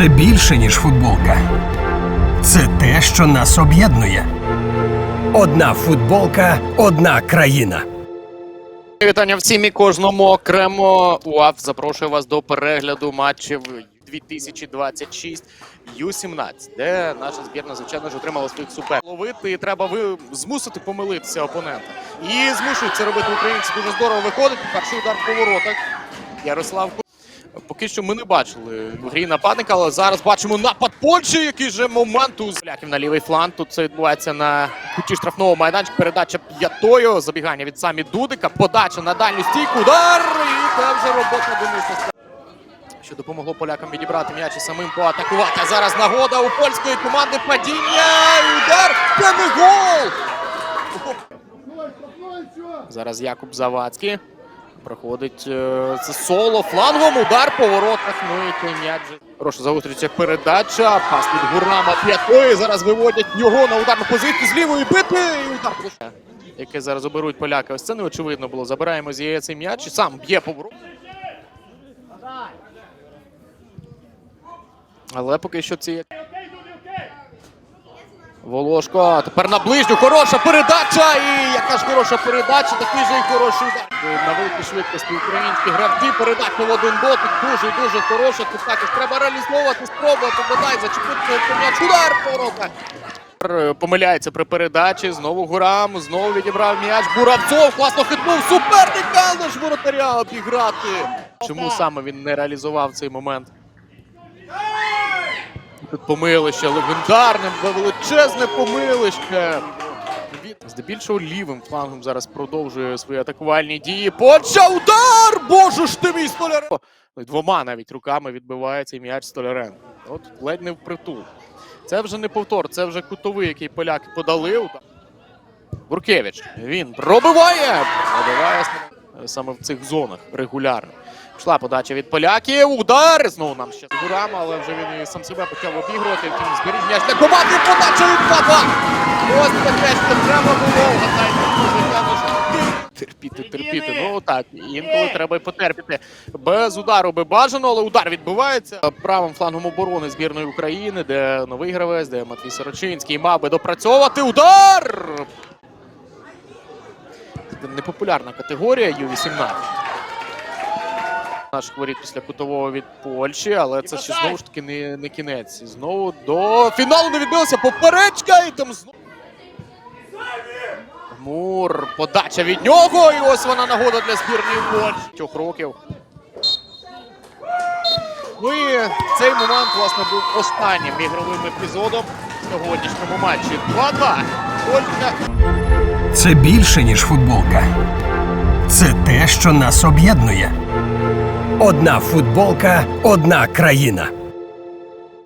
Це більше, ніж футболка. Це те, що нас об'єднує. Одна футболка, одна країна. Вітання всім і кожному окремо. УАФ запрошує вас до перегляду матчів 2026 Ю-17, де наша збірна, звичайно ж, отримала своїх супер. Ловити і треба ви змусити помилитися опонента. І змушують це робити українці. Дуже здорово виходить. Перший удар по воротах. Ярослав Поки що ми не бачили в грі нападника, але зараз бачимо напад Польщі, який же момент у Зляків на лівий фланг. Тут це відбувається на куті штрафного майданчика. Передача п'ятою, забігання від самі Дудика, подача на дальню стійку, удар! І це вже робота Дениса. Що допомогло полякам відібрати м'яч і самим поатакувати. А зараз нагода у польської команди падіння. Удар! Це не гол! Зараз Якуб Завадський. Проходить е, це соло флангом, удар по воротах. Ну і м'яч. Хороша зустріча передача. Пас від Гурнама п'ятої. Зараз виводять його на ударну позицію з лівої бити. І удар. Яке зараз оберуть поляки. Ось це не очевидно було. Забираємо з яє цей м'яч. і Сам б'є по воротах. Але поки що ці. Волошко, тепер на ближню. Хороша передача. І яка ж хороша передача, такий же і хороший удар. На великій швидкості українські гравці. Передача в один дотик. Дуже дуже хороша. Тут також треба реалізовувати, спробувати бодай зачепити м'яч. Удар по. Е, Помиляється при передачі. Знову Гурам. Знову відібрав м'яч. Буравцов класно хитнув. Суперника ж воротаря обіграти. Чому саме він не реалізував цей момент? Тут помилище легендарне, величезне помилище. Здебільшого лівим флангом зараз продовжує свої атакувальні дії. Польща, удар! Боже ж ти мій Столяренко! Ну, Двома навіть руками відбиває цей м'яч Столяренко. От ледь не впритул. Це вже не повтор, це вже кутовий, який поляки подали. Буркевич. Він пробиває! Пробиває саме в цих зонах регулярно. Пішла подача від поляків. Удар! Знову нам ще з Гурама, але вже він і сам себе почав обігрувати. Втім, зберіг м'яч для команди. Подача від 2 Ось таке, що треба було. Терпіти, терпіти. Ну так, інколи треба й потерпіти. Без удару би бажано, але удар відбувається. Правим флангом оборони збірної України, де новий гравець, де Матвій Сорочинський мав би допрацьовувати. Удар! Непопулярна категорія Ю-18 наших воріт після кутового від Польщі, але це ще знову ж таки не, не кінець. І Знову до фіналу не відбилося. Поперечка і там знову. Мур, подача від нього. І ось вона нагода для збірної Польщі. Трьох років. Ну і цей момент, власне, був останнім ігровим епізодом в сьогоднішньому матчі. 2-2. Польща. Це більше, ніж футболка. Це те, що нас об'єднує. Одна футболка, одна країна.